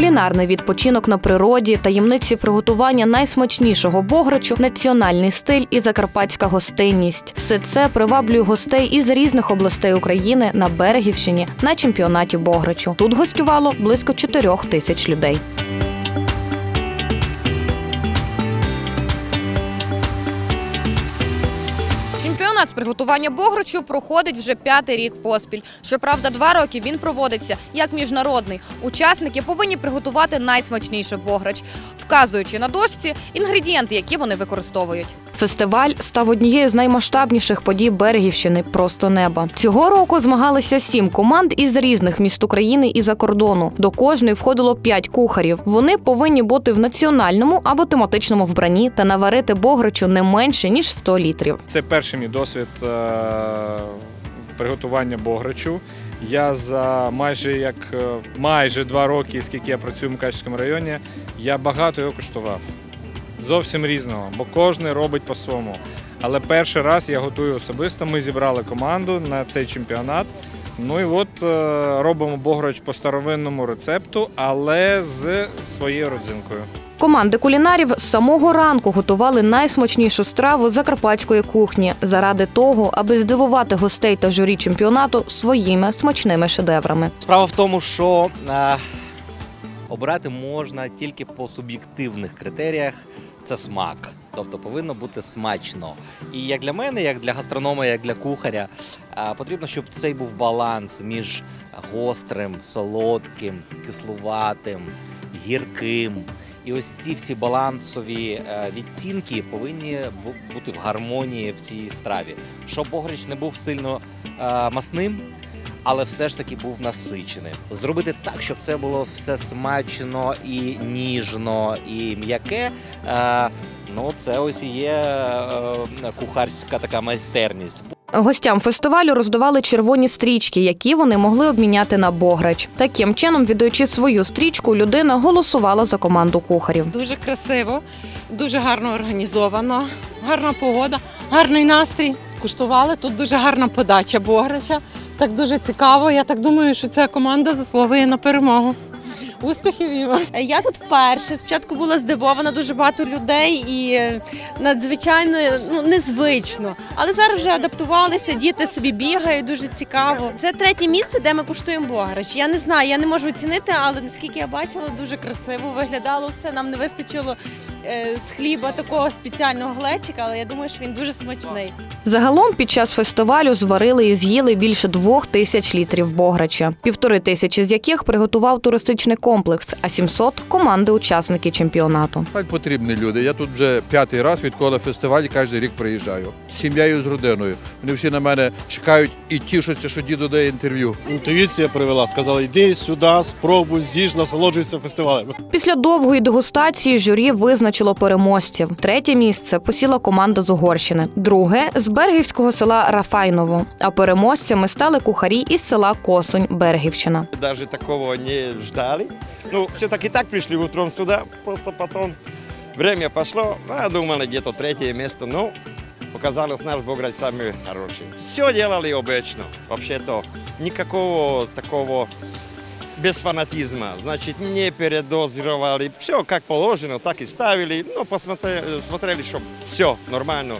Кулінарний відпочинок на природі, таємниці приготування найсмачнішого бограчу, національний стиль і закарпатська гостинність. Все це приваблює гостей із різних областей України на Берегівщині на чемпіонаті бограчу. Тут гостювало близько чотирьох тисяч людей. Чемпіонат з приготування бограчу проходить вже п'ятий рік поспіль. Щоправда, два роки він проводиться як міжнародний. Учасники повинні приготувати найсмачніший бограч, вказуючи на дошці інгредієнти, які вони використовують. Фестиваль став однією з наймасштабніших подій Берегівщини просто неба. Цього року змагалися сім команд із різних міст України і за кордону. До кожної входило п'ять кухарів. Вони повинні бути в національному або тематичному вбранні та наварити бограчу не менше ніж 100 літрів. Це перший мій досвід е, приготування бограчу. Я за майже як е, майже два роки, скільки я працюю в Мукачівському районі, я багато його куштував. Зовсім різного, бо кожен робить по-своєму. Але перший раз я готую особисто. Ми зібрали команду на цей чемпіонат. Ну і от е, робимо бограч по старовинному рецепту, але з своєю родзинкою. Команди кулінарів з самого ранку готували найсмачнішу страву закарпатської кухні заради того, аби здивувати гостей та журі чемпіонату своїми смачними шедеврами. Справа в тому, що е, обирати можна тільки по суб'єктивних критеріях. Це смак. Тобто повинно бути смачно. І як для мене, як для гастронома, як для кухаря, е, потрібно, щоб цей був баланс між гострим, солодким, кислуватим, гірким. І ось ці всі балансові е, відтінки повинні бути в гармонії в цій страві. Щоб бограч не був сильно е, масним, але все ж таки був насиченим. Зробити так, щоб це було все смачно і ніжно, і м'яке. Е, ну, це ось і є кухарська така майстерність. Гостям фестивалю роздавали червоні стрічки, які вони могли обміняти на бограч. Таким чином, віддаючи свою стрічку, людина голосувала за команду кухарів. Дуже красиво, дуже гарно організовано, гарна погода, гарний настрій. Куштували тут дуже гарна подача Бограча. Так дуже цікаво. Я так думаю, що ця команда заслуговує на перемогу. Успіхів і! Я тут вперше. Спочатку була здивована дуже багато людей і надзвичайно ну незвично. Але зараз вже адаптувалися, діти собі бігають, дуже цікаво. Це третє місце, де ми куштуємо бограч. Я не знаю, я не можу оцінити, але наскільки я бачила, дуже красиво виглядало все. Нам не вистачило з хліба такого спеціального глечика, але я думаю, що він дуже смачний. Загалом під час фестивалю зварили і з'їли більше двох тисяч літрів бограча, півтори тисячі з яких приготував туристичний комплекс, а 700 – команди-учасники чемпіонату. Хай потрібні люди. Я тут вже п'ятий раз відколи фестиваль кожен рік приїжджаю. З сім'єю, з родиною. Вони всі на мене чекають і тішаться, що діду дає інтерв'ю. Інтуїція привела, сказала, йди сюди, спробуй, з'їж, насолоджуйся фестивалем. Після довгої дегустації журі визначило переможців. Третє місце посіла команда з Угорщини, друге з Бергівського села Рафайново. А переможцями стали кухарі із села Косонь, Бергівщина. Даже такого не ждали. Ну, все-таки так пришли утром сюда, просто потом время пошло, ну, я думали, где-то третье место, но показалось наш Бограч самый хороший. Все делали обычно, вообще-то. Никакого такого без фанатизма, значит, не передозировали. Все как положено, так и ставили. Ну, посмотрели, смотрели, чтобы все нормально.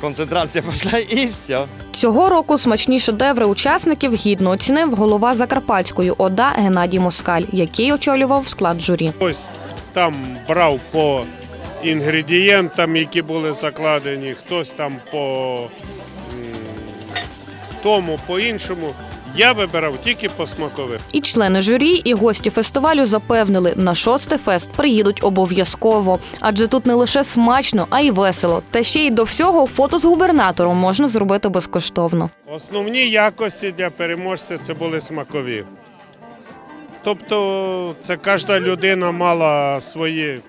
Концентрация пошла и все. Цього року смачні шедеври учасників гідно оцінив голова Закарпатської ОДА Геннадій Москаль, який очолював склад журі. Хтось там брав по інгредієнтам, які були закладені, хтось там по тому, по іншому. Я вибирав тільки по смакових. І члени журі, і гості фестивалю запевнили, на шостий фест приїдуть обов'язково, адже тут не лише смачно, а й весело. Та ще й до всього фото з губернатором можна зробити безкоштовно. Основні якості для переможця це були смакові. Тобто, це кожна людина мала свої